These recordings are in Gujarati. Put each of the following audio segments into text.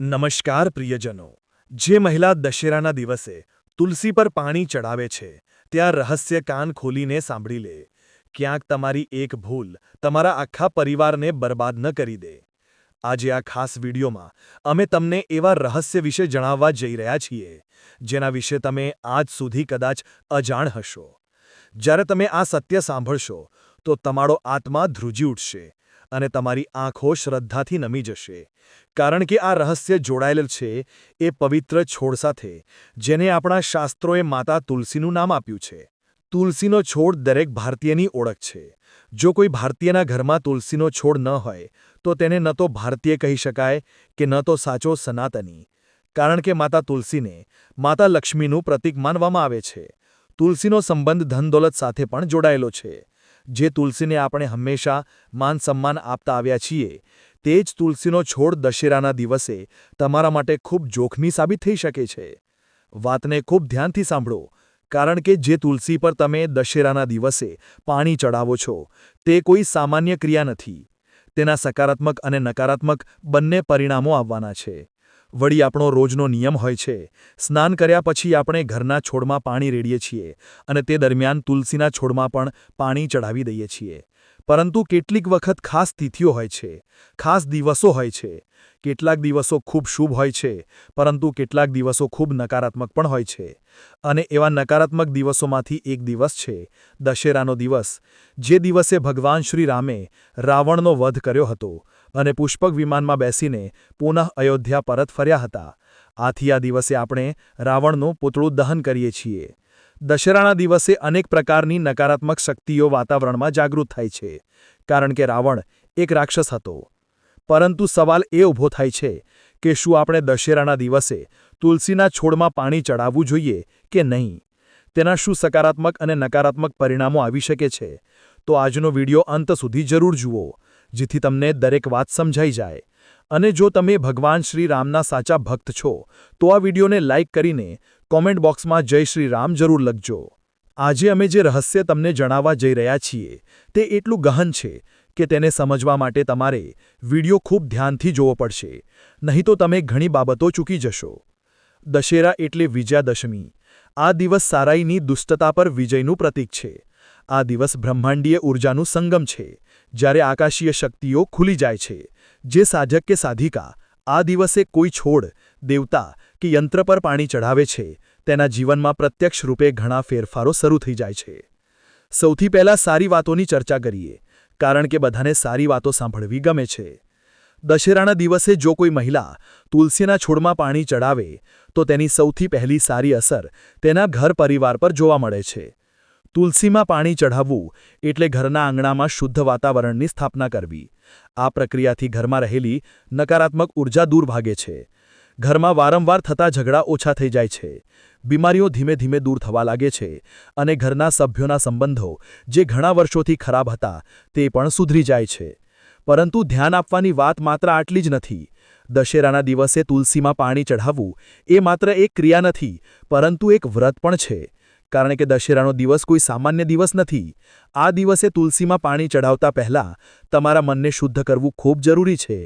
નમસ્કાર પ્રિયજનો. જે મહિલા દશેરાના દિવસે તુલસી પર પાણી ચડાવે છે, ત્યાં રહસ્ય કાન ખોલીને સાંભળી લે. ક્યાંક તમારી એક ભૂલ તમારા આખા પરિવારને બરબાદ ન કરી દે. આજે આ ખાસ વિડીયોમાં અમે તમને એવા રહસ્ય વિશે જણાવવા જઈ રહ્યા છીએ, જેના વિશે તમે આજ સુધી કદાચ અજાણ હશો. જ્યારે તમે આ સત્ય સાંભળશો, તો તમારો આત્મા ધ્રુજી ઉઠશે. અને તમારી આંખો શ્રદ્ધાથી નમી જશે. કારણ કે આ રહસ્ય જોડાયેલ છે, એ પવિત્ર છોડ સાથે, જેને આપણા શાસ્ત્રોએ માતા તુલસીનું નામ આપ્યું છે. તુલસીનો છોડ દરેક ભારતીયની ઓળખ છે. જો કોઈ ભારતીયના ઘરમાં તુલસીનો છોડ ન હોય, તો તેને ન તો ભારતીય કહી શકાય કે ન તો સાચો સનાતની. કારણ કે માતા તુલસીને માતા લક્ષ્મીનું પ્રતીક માનવામાં આવે છે. તુલસીનો સંબંધ ધનદોલત સાથે પણ જોડાયેલો છે. જે તુલસીને આપણે હંમેશા માન સન્માન આપતા આવ્યા છીએ, તે જ તુલસીનો છોડ દશેરાના દિવસે તમારા માટે ખૂબ જોખમી સાબિત થઈ શકે છે. વાતને ખૂબ ધ્યાનથી સાંભળો, કારણ કે જે તુલસી પર તમે દશેરાના દિવસે પાણી ચડાવો છો, તે કોઈ સામાન્ય ક્રિયા નથી. તેના સકારાત્મક અને નકારાત્મક બંને પરિણામો આવવાના છે. વળી આપણો રોજનો નિયમ હોય છે. સ્નાન કર્યા પછી આપણે ઘરના છોડમાં પાણી રેડીએ છીએ અને તે દરમિયાન તુલસીના છોડમાં પણ પાણી ચઢાવી દઈએ છીએ. પરંતુ કેટલીક વખત ખાસ તિથિઓ હોય છે. ખાસ દિવસો હોય છે. કેટલાક દિવસો ખૂબ શુભ હોય છે, પરંતુ કેટલાક દિવસો ખૂબ નકારાત્મક પણ હોય છે. અને એવા નકારાત્મક દિવસોમાંથી એક દિવસ છે, દશેરાનો દિવસ. જે દિવસે ભગવાન શ્રી રામે રાવણનો વધ કર્યો હતો. અને પુષ્પક વિમાનમાં બેસીને પુનઃ અયોધ્યા પરત ફર્યા હતા. આથી આ દિવસે આપણે રાવણનું પૂતળું દહન કરીએ છીએ. દશેરાના દિવસે અનેક પ્રકારની નકારાત્મક શક્તિઓ વાતાવરણમાં જાગૃત થાય છે, કારણ કે રાવણ એક રાક્ષસ હતો. પરંતુ સવાલ એ ઊભો થાય છે કે શું આપણે દશેરાના દિવસે તુલસીના છોડમાં પાણી ચડાવવું જોઈએ કે નહીં? તેના શું સકારાત્મક અને નકારાત્મક પરિણામો આવી શકે છે? તો આજનો વિડિયો અંત સુધી જરૂર જુઓ. જેથી તમને દરેક વાત સમજાઈ જાય. અને જો તમે ભગવાન શ્રી રામના સાચા ભક્ત છો, તો આ વિડીયોને લાઇક કરીને કોમેન્ટ બોક્સમાં જય શ્રી રામ જરૂર લખજો. આજે અમે જે રહસ્ય તમને જણાવવા જઈ રહ્યા છીએ, તે એટલું ગહન છે કે તેને સમજવા માટે તમારે વિડિયો ખૂબ ધ્યાનથી જોવો પડશે, નહીં તો તમે ઘણી બાબતો ચૂકી જશો. દશેરા એટલે વિજયાદશમી. આ દિવસ સારાઈની દુષ્ટતા પર વિજયનું પ્રતીક છે. આ દિવસ બ્રહ્માંડીય ઊર્જાનું સંગમ છે. જ્યારે આકાશીય શક્તિઓ ખુલી જાય છે, જે સાધક કે સાધિકા, આ દિવસે કોઈ છોડ, દેવતા કે યંત્ર પર પાણી ચઢાવે છે, તેના જીવનમાં પ્રત્યક્ષ રૂપે ઘણા ફેરફારો શરૂ થઈ જાય છે. સૌથી પહેલાં સારી વાતોની ચર્ચા કરીએ, કારણ કે બધાને સારી વાતો સાંભળવી ગમે છે. દશેરાના દિવસે જો કોઈ મહિલા તુલસીના છોડમાં પાણી ચડાવે તો તેની સૌથી પહેલી સારી અસર તેના ઘર પરિવાર પર જોવા મળે છે. તુલસીમાં પાણી ચઢાવવું એટલે ઘરના આંગણામાં શુદ્ધ વાતાવરણની સ્થાપના કરવી. આ પ્રક્રિયાથી ઘરમાં રહેલી નકારાત્મક ઊર્જા દૂર ભાગે છે. ઘરમાં વારંવાર થતા ઝઘડા ઓછા થઈ જાય છે. બીમારીઓ ધીમે ધીમે દૂર થવા લાગે છે અને ઘરના સભ્યોના સંબંધો જે ઘણા વર્ષોથી ખરાબ હતા તે પણ સુધરી જાય છે. પરંતુ ધ્યાન આપવાની વાત માત્ર આટલી જ નથી. દશેરાના દિવસે તુલસીમાં પાણી ચઢાવવું એ માત્ર એક ક્રિયા નથી, પરંતુ એક વ્રત પણ છે. કારણ કે દશેરાનો દિવસ કોઈ સામાન્ય દિવસ નથી. આ દિવસે તુલસીમાં પાણી ચઢાવતા પહેલાં તમારા મનને શુદ્ધ કરવું ખૂબ જરૂરી છે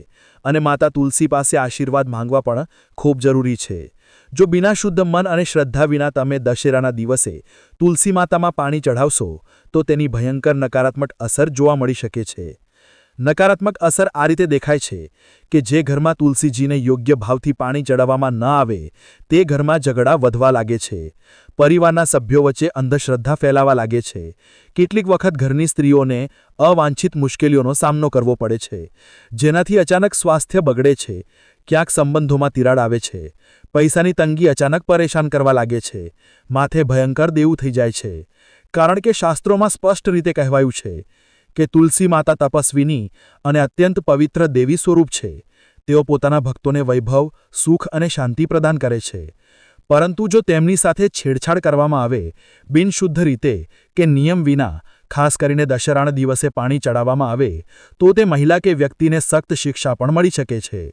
અને માતા તુલસી પાસે આશીર્વાદ માંગવા પણ ખૂબ જરૂરી છે. જો બિના શુદ્ધ મન અને શ્રદ્ધા વિના તમે દશેરાના દિવસે તુલસી માતામાં પાણી ચઢાવશો, તો તેની ભયંકર નકારાત્મક અસર જોવા મળી શકે છે. નકારાત્મક અસર આ રીતે દેખાય છે કે જે ઘરમાં તુલસીજીને યોગ્ય ભાવથી પાણી ચડાવવામાં ન આવે, તે ઘરમાં ઝઘડા વધવા લાગે છે. પરિવારના સભ્યો વચ્ચે અંધશ્રદ્ધા ફેલાવા લાગે છે. કેટલીક વખત ઘરની સ્ત્રીઓને અવાંછિત મુશ્કેલીઓનો સામનો કરવો પડે છે, જેનાથી અચાનક સ્વાસ્થ્ય બગડે છે, ક્યાંક સંબંધોમાં તિરાડ આવે છે, પૈસાની તંગી અચાનક પરેશાન કરવા લાગે છે, માથે ભયંકર દેવું થઈ જાય છે. કારણ કે શાસ્ત્રોમાં સ્પષ્ટ રીતે કહેવાયું છે કે તુલસી માતા તપસ્વીની અને અત્યંત પવિત્ર દેવી સ્વરૂપ છે. તેઓ પોતાના ભક્તોને વૈભવ, સુખ અને શાંતિ પ્રદાન કરે છે. પરંતુ જો તેમની સાથે છેડછાડ કરવામાં આવે, બિનશુદ્ધ રીતે કે નિયમ વિના, ખાસ કરીને દશરાના દિવસે પાણી ચડાવવામાં આવે, તો તે મહિલા કે વ્યક્તિને સખ્ત શિક્ષા પણ મળી શકે છે.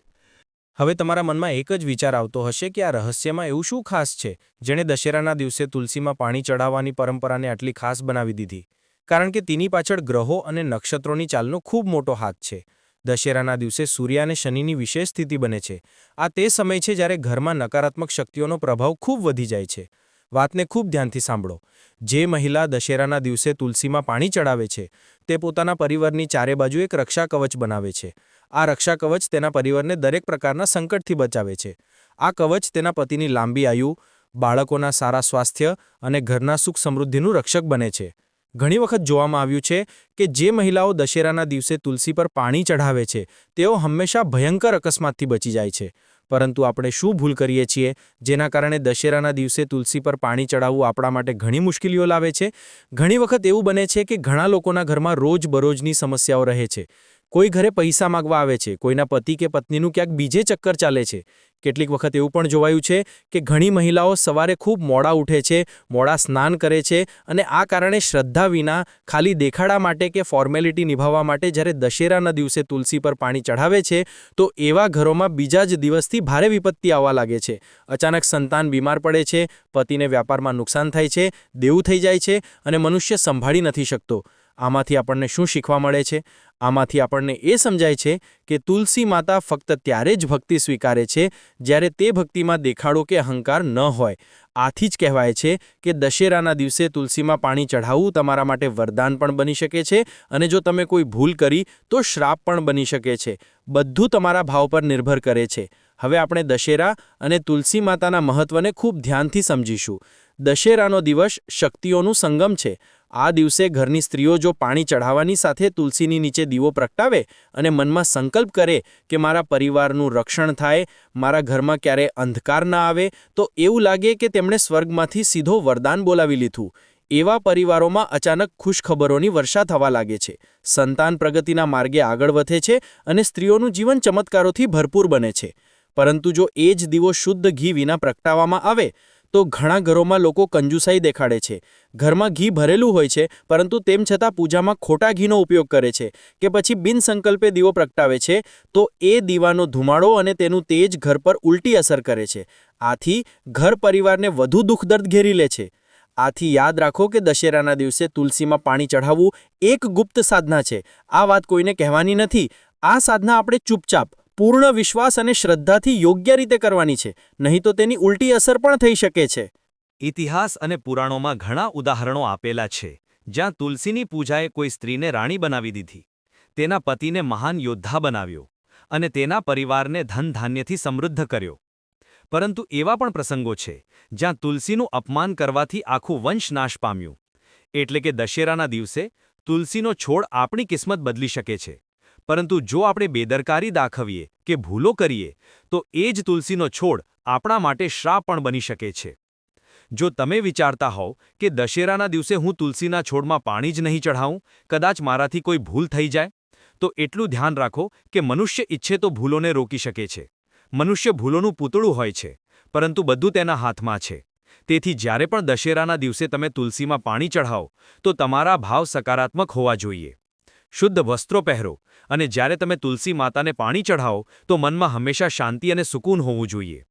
હવે તમારા મનમાં એક જ વિચાર આવતો હશે કે આ રહસ્યમાં એવું શું ખાસ છે, જેણે દશેરાના દિવસે તુલસીમાં પાણી ચડાવવાની પરંપરાને આટલી ખાસ બનાવી દીધી? કારણ કે તેની પાછળ ગ્રહો અને નક્ષત્રોની ચાલનો ખૂબ મોટો હાથ છે. દશેરાના દિવસે સૂર્ય અને શનિની વિશેષ સ્થિતિ બને છે. આ તે સમય છે જ્યારે ઘરમાં નકારાત્મક શક્તિઓનો પ્રભાવ ખૂબ વધી જાય છે. વાતને ખૂબ ધ્યાનથી સાંભળો. જે મહિલા દશેરાના દિવસે તુલસીમાં પાણી ચડાવે છે, તે પોતાના પરિવારની ચારે બાજુ એક રક્ષા કવચ બનાવે છે. આ રક્ષા કવચ તેના પરિવારને દરેક પ્રકારના સંકટથી બચાવે છે. આ કવચ તેના પતિની લાંબી આયુ, બાળકોના સારા સ્વાસ્થ્ય અને ઘરના સુખ સમૃદ્ધિનું રક્ષક બને છે. ઘણી વખત જોવામાં આવ્યું છે કે જે મહિલાઓ દશેરાના દિવસે તુલસી પર પાણી ચઢાવે છે, તેઓ હંમેશા ભયંકર અકસ્માતથી બચી જાય છે. પરંતુ આપણે શું ભૂલ કરીએ છીએ, જેના કારણે દશેરાના દિવસે તુલસી પર પાણી ચડાવવું આપણા માટે ઘણી મુશ્કેલીઓ લાવે છે? ઘણી વખત એવું બને છે કે ઘણા લોકોના ઘરમાં રોજબરોજની સમસ્યાઓ રહે છે. કોઈ ઘરે પૈસા માગવા આવે છે, કોઈના પતિ કે પત્નીનું ક્યાંક બીજે ચક્કર ચાલે છે. કેટલીક વખત એવું પણ જોવાયું છે કે ઘણી મહિલાઓ સવારે ખૂબ મોડા ઉઠે છે, મોડા સ્નાન કરે છે અને આ કારણે શ્રદ્ધા વિના ખાલી દેખાડા માટે કે ફોર્મેલિટી નિભાવવા માટે જ્યારે દશેરાના દિવસે તુલસી પર પાણી ચઢાવે છે, તો એવા ઘરોમાં બીજા જ દિવસથી ભારે વિપત્તિ આવવા લાગે છે. અચાનક સંતાન બીમાર પડે છે, પતિને વ્યાપારમાં નુકસાન થાય છે, દેવું થઈ જાય છે અને મનુષ્ય સંભાળી નથી શકતો. આમાંથી આપણને શું શીખવા મળે છે? આમાંથી આપણને એ સમજાય છે કે તુલસી માતા ફક્ત ત્યારે જ ભક્તિ સ્વીકારે છે જ્યારે તે ભક્તિમાં દેખાડો કે અહંકાર ન હોય. આથી જ કહેવાય છે કે દશેરાના દિવસે તુલસીમાં પાણી ચઢાવવું તમારા માટે વરદાન પણ બની શકે છે અને જો તમે કોઈ ભૂલ કરી, તો શ્રાપ પણ બની શકે છે. બધું તમારા ભાવ પર નિર્ભર કરે છે. હવે આપણે દશેરા અને તુલસી માતાના મહત્વને ખૂબ ધ્યાનથી સમજીશું. દશેરાનો દિવસ શક્તિઓનું સંગમ છે. આ દિવસે ઘરની સ્ત્રીઓ જો પાણી ચઢાવવાની સાથે તુલસીની નીચે દીવો પ્રગટાવે અને મનમાં સંકલ્પ કરે કે મારા પરિવારનું રક્ષણ થાય, મારા ઘરમાં ક્યારે અંધકાર ના આવે, તો એવું લાગે કે તેમણે સ્વર્ગમાંથી સીધો વરદાન બોલાવી લીધું. એવા પરિવારોમાં અચાનક ખુશખબરોની વર્ષા થવા લાગે છે. સંતાન પ્રગતિના માર્ગે આગળ વધે છે અને સ્ત્રીઓનું જીવન ચમત્કારોથી ભરપૂર બને છે. પરંતુ જો એ જ દીવો શુદ્ધ ઘી વિના પ્રગટાવવામાં આવે તો ઘણા ઘરોમાં લોકો કંજુસાઈ દેખાડે છે. ઘરમાં ઘી ભરેલું હોય છે, પરંતુ તેમ છતાં પૂજામાં ખોટા ઘીનો ઉપયોગ કરે છે કે પછી બિનસંકલ્પે દીવો પ્રગટાવે છે, તો એ દીવાનો ધુમાડો અને તેનું તેજ ઘર પર ઉલટી અસર કરે છે. આથી ઘર પરિવારને વધુ દુઃખદર્દ ઘેરી લે છે. આથી યાદ રાખો કે દશેરાના દિવસે તુલસીમાં પાણી ચઢાવવું એક ગુપ્ત સાધના છે. આ વાત કોઈને કહેવાની નથી. આ સાધના આપણે ચૂપચાપ પૂર્ણ વિશ્વાસ અને શ્રદ્ધાથી યોગ્ય રીતે કરવાની છે, નહીં તો તેની ઉલટી અસર પણ થઈ શકે છે. ઇતિહાસ અને પુરાણોમાં ઘણા ઉદાહરણો આપેલા છે, જ્યાં તુલસીની પૂજાએ કોઈ સ્ત્રીને રાણી બનાવી દીધી. તેના પતિને મહાન યોદ્ધા બનાવ્યો અને તેના પરિવારને ધનધાન્યથી સમૃદ્ધ કર્યો. પરંતુ એવા પણ પ્રસંગો છે, જ્યાં તુલસીનું અપમાન કરવાથી આખું વંશ નાશ પામ્યું. એટલે કે દશેરાના દિવસે તુલસીનો છોડ આપણી કિસ્મત બદલી શકે છે. પરંતુ જો આપણે બેદરકારી દાખવીએ કે ભૂલો કરીએ, તો એ જ તુલસીનો છોડ આપણા માટે શ્રાપ પણ બની શકે છે. જો તમે વિચારતા હોવ કે દશેરાના દિવસે હું તુલસીના છોડમાં પાણી જ નહીં ચઢાવું, કદાચ મારાથી કોઈ ભૂલ થઈ જાય, તો એટલું ધ્યાન રાખો કે મનુષ્ય ઈચ્છે તો ભૂલોને રોકી શકે છે. મનુષ્ય ભૂલોનું પૂતળું હોય છે, પરંતુ બધું તેના હાથમાં છે. તેથી જ્યારે પણ દશેરાના દિવસે તમે તુલસીમાં પાણી ચઢાવો, તો તમારા ભાવ સકારાત્મક હોવા જોઈએ. શુદ્ધ વસ્ત્રો પહેરો અને જ્યારે તમે તુલસી માતાને પાણી ચઢાવો, તો મનમાં હંમેશા શાંતિ અને સુકૂન હોવું જોઈએ.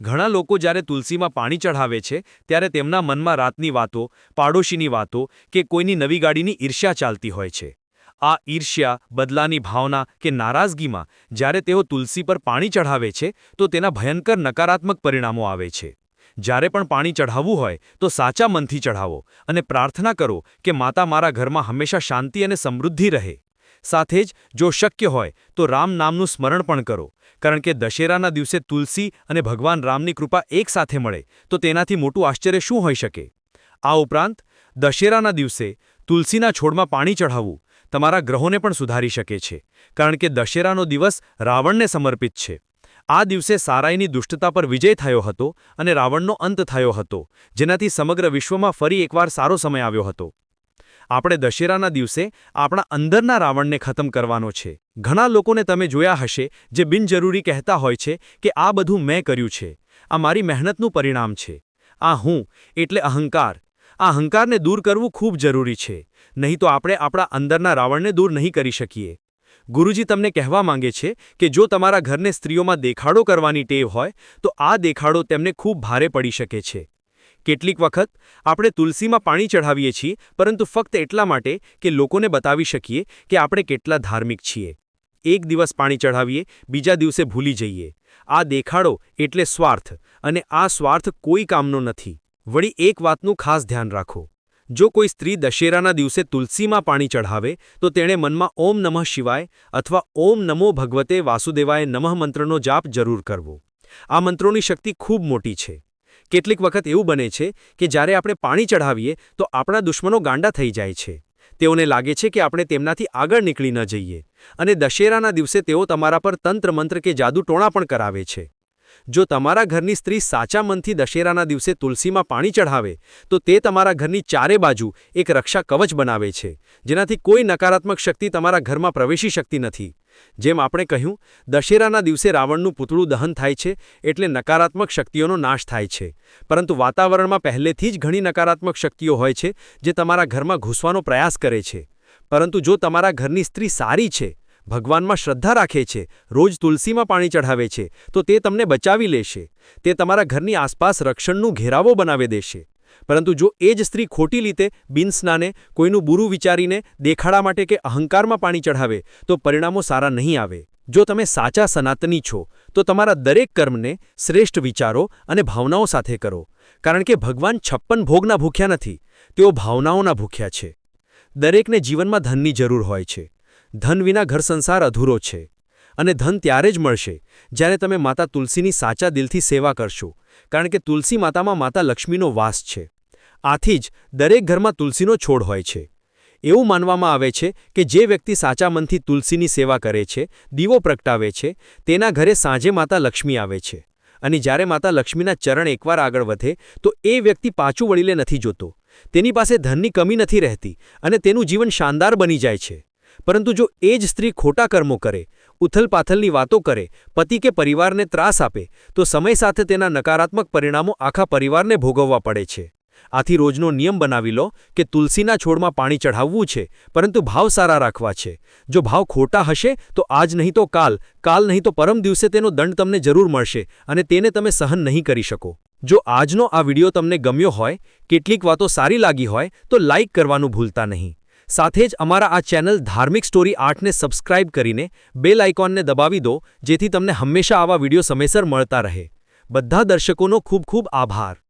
ઘણા લોકો જ્યારે તુલસીમાં પાણી ચઢાવે છે, ત્યારે તેમના મનમાં રાતની વાતો, પાડોશીની વાતો કે કોઈની નવી ગાડીની ઈર્ષ્યા ચાલતી હોય છે. આ ઈર્ષ્યા, બદલાની ભાવના કે નારાજગીમાં જ્યારે તેઓ તુલસી પર પાણી ચઢાવે છે, તો તેના ભયંકર નકારાત્મક પરિણામો આવે છે. જ્યારે પણ પાણી ચઢાવવું હોય, તો સાચા મનથી ચઢાવો અને પ્રાર્થના કરો કે માતા મારા ઘરમાં હંમેશા શાંતિ અને સમૃદ્ધિ રહે. સાથે જ જો શક્ય હોય, તો રામ નામનું સ્મરણ પણ કરો. કારણ કે દશેરાના દિવસે તુલસી અને ભગવાન રામની કૃપા એકસાથે મળે, તો તેનાથી મોટું આશ્ચર્ય શું હોઈ શકે? આ ઉપરાંત, દશેરાના દિવસે તુલસીના છોડમાં પાણી ચઢાવવું તમારા ગ્રહોને પણ સુધારી શકે છે, કારણ કે દશેરાનો દિવસ રાવણને સમર્પિત છે. આ દિવસે સારાઈની દુષ્ટતા પર વિજય થયો હતો અને રાવણનો અંત થયો હતો, જેનાથી સમગ્ર વિશ્વમાં ફરી એકવાર સારો સમય આવ્યો હતો. આપણે દશેરાના દિવસે આપણા અંદરના રાવણને ખતમ કરવાનો છે. ઘણા લોકોને તમે જોયા હશે, જે બિનજરૂરી કહેતા હોય છે કે આ બધું મેં કર્યું છે. આ મારી મહેનતનું પરિણામ છે. આ હું, એટલે અહંકાર. આ અહંકારને દૂર કરવું ખૂબ જરૂરી છે. નહીં તો આપણે આપણા અંદરના રાવણને દૂર નહીં કરી શકીએ. ગુરુજી તમને કહેવા માંગે છે કે જો તમારા ઘરને સ્ત્રીઓમાં દેખાડો કરવાની ટેવ હોય, તો આ દેખાડો તેમને ખૂબ ભારે પડી શકે છે. કેટલીક વખત આપણે તુલસીમાં પાણી ચઢાવીએ છીએ, પરંતુ ફક્ત એટલા માટે કે લોકોને બતાવી શકીએ કે આપણે કેટલા ધાર્મિક છીએ. એક દિવસ પાણી ચઢાવીએ, બીજા દિવસે ભૂલી જઈએ. આ દેખાડો એટલે સ્વાર્થ, અને આ સ્વાર્થ કોઈ કામનો નથી. વળી એક વાતનું ખાસ ધ્યાન રાખો. જો કોઈ સ્ત્રી દશેરાના દિવસે તુલસીમાં પાણી ચઢાવે, તો તેણે મનમાં ઓમ નમઃ શિવાય અથવા ઓમ નમો ભગવતે વાસુદેવાય નમઃ મંત્રનો જાપ જરૂર કરવો. આ મંત્રોની શક્તિ ખૂબ મોટી છે. કેટલીક વખત એવું બને છે કે જ્યારે આપણે પાણી ચઢાવીએ તો આપણા દુશ્મનો ગાંડા થઈ જાય છે. તેઓને લાગે છે કે આપણે તેમનાથી આગળ નીકળી ન જઈએ અને દશેરાના દિવસે તેઓ તમારા પર તંત્રમંત્ર કે જાદુ ટોણા પણ કરાવે છે. જો તમારા ઘરની સ્ત્રી સાચા મનથી દશેરાના દિવસે તુલસીમાં પાણી ચઢાવે, તો તે તમારા ઘરની ચારે બાજુ એક રક્ષા કવચ બનાવે છે, જેનાથી કોઈ નકારાત્મક શક્તિ તમારા ઘરમાં પ્રવેશી શકતી નથી. જેમ આપણે કહ્યું, દશેરાના દિવસે રાવણનું પૂતળું દહન થાય છે એટલે નકારાત્મક શક્તિઓનો નાશ થાય છે. પરંતુ વાતાવરણમાં પહેલેથી જ ઘણી નકારાત્મક શક્તિઓ હોય છે જે તમારા ઘરમાં ઘૂસવાનો પ્રયાસ કરે છે. પરંતુ જો તમારા ઘરની સ્ત્રી સારી છે, ભગવાનમાં શ્રદ્ધા રાખે છે, રોજ તુલસીમાં પાણી ચઢાવે છે, તો તે તમને બચાવી લેશે. તે તમારા ઘરની આસપાસ રક્ષણનું ઘેરાવો બનાવી દેશે. પરંતુ જો એ જ સ્ત્રી ખોટી રીતે બિનસ્નાને, કોઈનું બુરું વિચારીને દેખાડા માટે કે અહંકારમાં પાણી ચઢાવે, તો પરિણામો સારા નહીં આવે. જો તમે સાચા સનાતની છો, તો તમારા દરેક કર્મને શ્રેષ્ઠ વિચારો અને ભાવનાઓ સાથે કરો. કારણ કે ભગવાન છપ્પન ભોગના ભૂખ્યા નથી, તેઓ ભાવનાઓના ભૂખ્યા છે. દરેકને જીવનમાં ધનની જરૂર હોય છે. ધન વિના ઘર સંસાર અધૂરો છે. અને ધન ત્યારે જ મળશે, જ્યારે તમે માતા તુલસીની સાચા દિલથી સેવા કરશો. કારણ કે તુલસી માતામાં માતા લક્ષ્મીનો વાસ છે. આથી જ દરેક ઘરમાં તુલસીનો છોડ હોય છે. એવું માનવામાં આવે છે કે જે વ્યક્તિ સાચા મનથી તુલસીની સેવા કરે છે, દીવો પ્રગટાવે છે, તેના ઘરે સાંજે માતા લક્ષ્મી આવે છે. અને જ્યારે માતા લક્ષ્મીના ચરણ એકવાર આગળ વધે, તો એ વ્યક્તિ પાછું વળીલે નથી જોતો. તેની પાસે ધનની કમી નથી રહેતી અને તેનું જીવન શાનદાર બની જાય છે. પરંતુ જો એ જ સ્ત્રી ખોટા કર્મો કરે ઉથલપાથલની વાતો કરે, પતિ કે પરિવારને ત્રાસ આપે, તો સમય સાથે તેના નકારાત્મક પરિણામો આખા પરિવારને ભોગવવા પડે છે. આથી રોજનો નિયમ બનાવી લો કે તુલસીના છોડમાં પાણી ચઢાવવું છે, પરંતુ ભાવ સારા રાખવા છે. જો ભાવ ખોટા હશે, તો આજ નહીં તો કાલ કાલ નહીં તો પરમ દિવસે તેનો દંડ તમને જરૂર મળશે અને તેને તમે સહન નહીં કરી શકો. જો આજનો આ વિડિયો તમને ગમ્યો હોય, કેટલીક વાતો સારી લાગી હોય, તો લાઇક કરવાનું ભૂલતા નહીં. સાથે જ અમારા આ ચેનલ ધાર્મિક સ્ટોરી આર્ટને સબસ્ક્રાઇબ કરીને બેલ આઇકોનને દબાવી દો, જેથી તમને હંમેશા આવા વીડિયો સમયસર મળતા રહે. બધા દર્શકોનો ખૂબ ખૂબ આભાર.